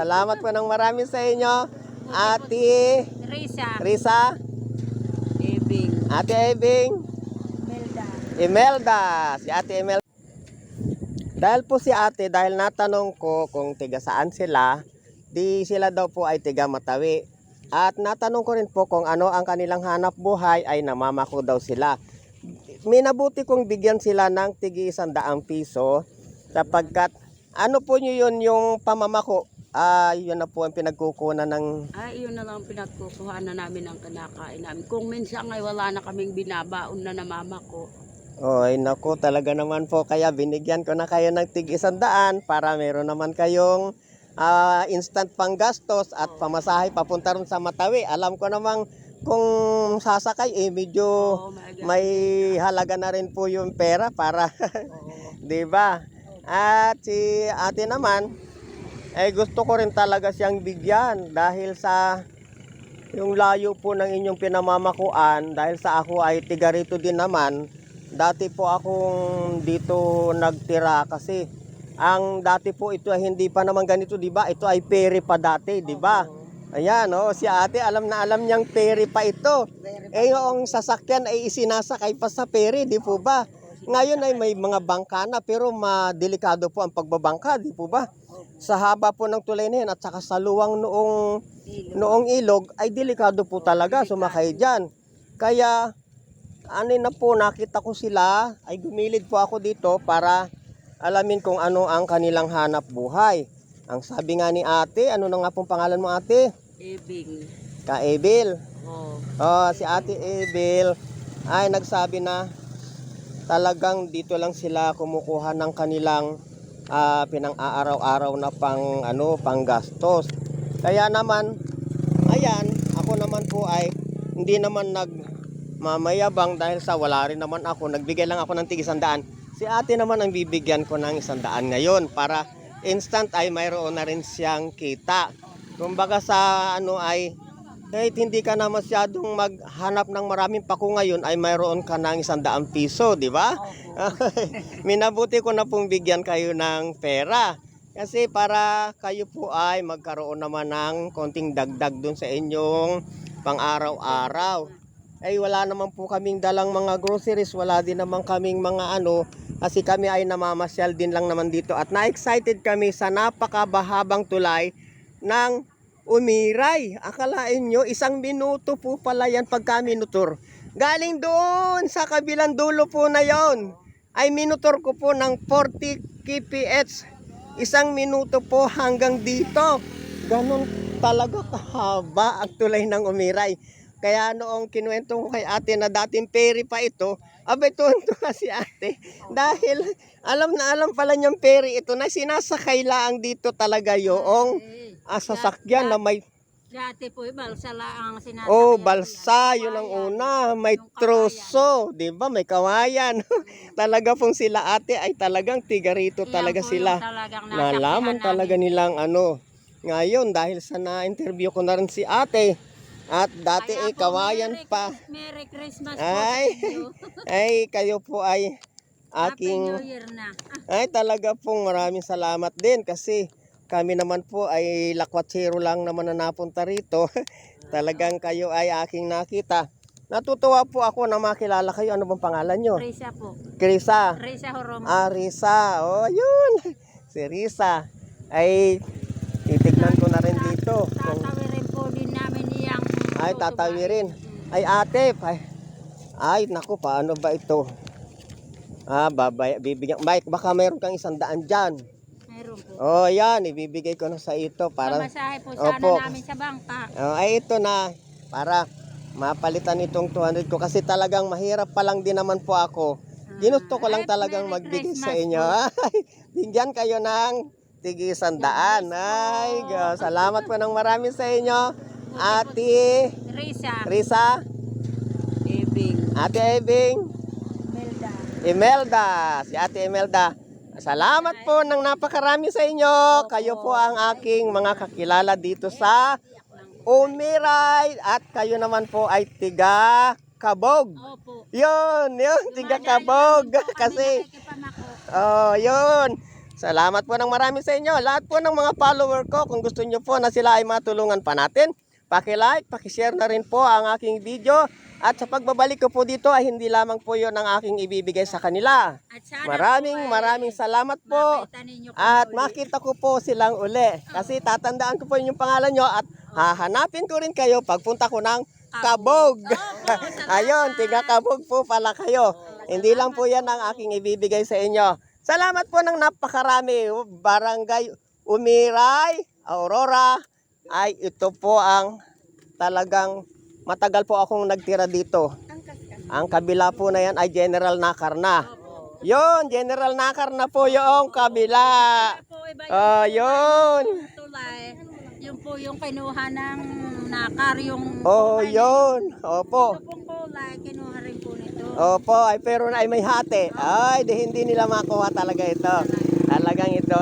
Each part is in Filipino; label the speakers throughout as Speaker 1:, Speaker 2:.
Speaker 1: Salamat po ng marami sa inyo. Ate
Speaker 2: Risa.
Speaker 1: Risa,
Speaker 2: Ebing.
Speaker 1: Ate Ebing,
Speaker 2: Melda.
Speaker 1: Imelda, si Ate Imelda. Dahil po si ate, dahil natanong ko kung tiga saan sila, di sila daw po ay tiga Matawi. At natanong ko rin po kung ano ang kanilang hanap buhay ay namamako daw sila. Minabuti kong bigyan sila ng tigi daang piso sapagkat ano po nyo yun yung pamamako. Ah, yun na po ang pinagkukunan ng
Speaker 2: Ay, yun na lang pinagkukuha na namin ang kinakain namin. Kung minsan ay wala na kaming binabaon na na mama ko.
Speaker 1: Oy, naku, talaga naman po. Kaya binigyan ko na kayo ng tig daan para meron naman kayong ah, instant panggastos at pamasahe papunta ron sa Matawi. Alam ko namang kung sasakay, eh, medyo
Speaker 2: maaga.
Speaker 1: may halaga na rin po yung pera para,
Speaker 2: Oo.
Speaker 1: di ba? At si ate naman, eh gusto ko rin talaga siyang bigyan dahil sa yung layo po ng inyong pinamamakuan dahil sa ako ay tiga rito din naman. Dati po akong dito nagtira kasi ang dati po ito ay hindi pa naman ganito di ba? Ito ay peri pa dati di ba? Ayan oh si ate alam na alam niyang peri pa ito. Eh yung sasakyan ay isinasakay pa sa peri di po ba ngayon ay may mga bangka na pero madelikado po ang pagbabangka di po ba sa haba po ng tulay na yan at saka sa luwang noong noong ilog ay delikado po talaga sumakay dyan. Kaya ano na po nakita ko sila ay gumilid po ako dito para alamin kung ano ang kanilang hanap buhay. Ang sabi nga ni ate, ano na nga pong pangalan mo ate?
Speaker 2: Ebing.
Speaker 1: Ka-Ebil.
Speaker 2: Oo.
Speaker 1: Oh, si ate Ebil ay nagsabi na talagang dito lang sila kumukuha ng kanilang ah, pinang-aaraw-araw na pang ano, panggastos. Kaya naman, ayan, ako naman po ay hindi naman nag mamayabang dahil sa wala rin naman ako. Nagbigay lang ako ng tig isandaan. Si ate naman ang bibigyan ko ng isandaan ngayon para instant ay mayroon na rin siyang kita. Kumbaga sa ano ay kahit hindi ka na masyadong maghanap ng maraming pako ngayon ay mayroon ka ng isandaang piso, di ba? Minabuti ko na pong bigyan kayo ng pera. Kasi para kayo po ay magkaroon naman ng konting dagdag dun sa inyong pang-araw-araw. Ay wala naman po kaming dalang mga groceries, wala din naman kaming mga ano, kasi kami ay namamasyal din lang naman dito. At na-excited kami sa napakabahabang tulay ng umiray. Akalain nyo, isang minuto po pala yan pagka minutor. Galing doon sa kabilang dulo po na yon ay minutor ko po ng 40 kph. Isang minuto po hanggang dito. Ganon talaga kahaba ang tulay ng umiray. Kaya noong kinuwento ko kay ate na dating peri pa ito, abay tuwan si ate. Dahil alam na alam pala niyang peri ito na sinasakay lang dito talaga yung ah, sasakyan na may
Speaker 2: Dati po, eh, balsa lang ang sinasakyan.
Speaker 1: oh balsa yun ang una. May troso di ba? May kawayan. Talaga pong sila ate ay talagang tigarito
Speaker 2: Iyan
Speaker 1: talaga sila. nalaman talaga nilang ano. Ngayon dahil sa na-interview ko na rin si ate at dati ay
Speaker 2: po,
Speaker 1: kawayan
Speaker 2: Merry
Speaker 1: pa.
Speaker 2: Merry Christmas
Speaker 1: Ay.
Speaker 2: po
Speaker 1: ay kayo po ay
Speaker 2: Happy
Speaker 1: aking
Speaker 2: New Year na.
Speaker 1: Ay talaga pong maraming salamat din kasi kami naman po ay lakwatsero lang naman na napunta rito. Talagang kayo ay aking nakita. Natutuwa po ako na makilala kayo. Ano bang pangalan nyo?
Speaker 2: Risa po.
Speaker 1: Krisa.
Speaker 2: Risa Horomo.
Speaker 1: Ah, Risa. Oh, yun. Si Risa. Ay, titignan ko na rin dito. Kung,
Speaker 2: Tatawirin po din namin iyang
Speaker 1: ay, tatawirin. Ay, ate. Ay, ay, naku, paano ba ito? Ah, babay, bibigyan. Mike, baka mayroon kang isang daan dyan. Oh, yan. Ibibigay ko na sa ito para...
Speaker 2: Pamasahe po sana
Speaker 1: Opo.
Speaker 2: namin sa bangka.
Speaker 1: Oh, ay, ito na. Para mapalitan itong 200 ko. Kasi talagang mahirap pa lang din naman po ako. Ginusto ko lang
Speaker 2: Ay,
Speaker 1: talagang
Speaker 2: Merry
Speaker 1: magbigay sa
Speaker 2: Christmas
Speaker 1: inyo. Ay, Bigyan kayo ng tigi sandaan. Ay, go. salamat po ng marami sa inyo. Ate
Speaker 2: Risa.
Speaker 1: Risa,
Speaker 2: Ebing.
Speaker 1: Ate Ebing,
Speaker 2: Melda.
Speaker 1: Imelda, si Ate Imelda. Salamat po ng napakarami sa inyo. Kayo po ang aking mga kakilala dito sa Umiray at kayo naman po ay tiga Kabog.
Speaker 2: Opo.
Speaker 1: Yun, yun, tiga Kabog. Kasi, oh, yun. Salamat po ng marami sa inyo. Lahat po ng mga follower ko, kung gusto nyo po na sila ay matulungan pa natin, paki-like, paki-share na rin po ang aking video. At sa pagbabalik ko po dito ay hindi lamang po yon ang aking ibibigay sa kanila. Maraming maraming salamat po. At makita ko po silang uli. Kasi tatandaan ko po yung pangalan nyo at hahanapin ko rin kayo pagpunta ko ng Kabog. Ayun, tiga Kabog po pala kayo. Hindi lang po yan ang aking ibibigay sa inyo. Salamat po ng napakarami. Barangay Umiray, Aurora. Ay, ito po ang talagang matagal po akong nagtira dito. Ang kabila po na yan ay General Nakar na. Yun, General Nakar na po yung kabila. Ah, yun.
Speaker 3: Yung po yung kinuha ng nakar yung
Speaker 1: Oh,
Speaker 3: kulay.
Speaker 1: yun. Opo.
Speaker 3: Ito pong kulay, kinuha rin po nito.
Speaker 1: Opo, ay pero na ay may hati. Ay, di hindi nila makuha talaga ito. Talagang ito.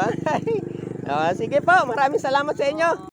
Speaker 1: oh, sige po, maraming salamat sa inyo.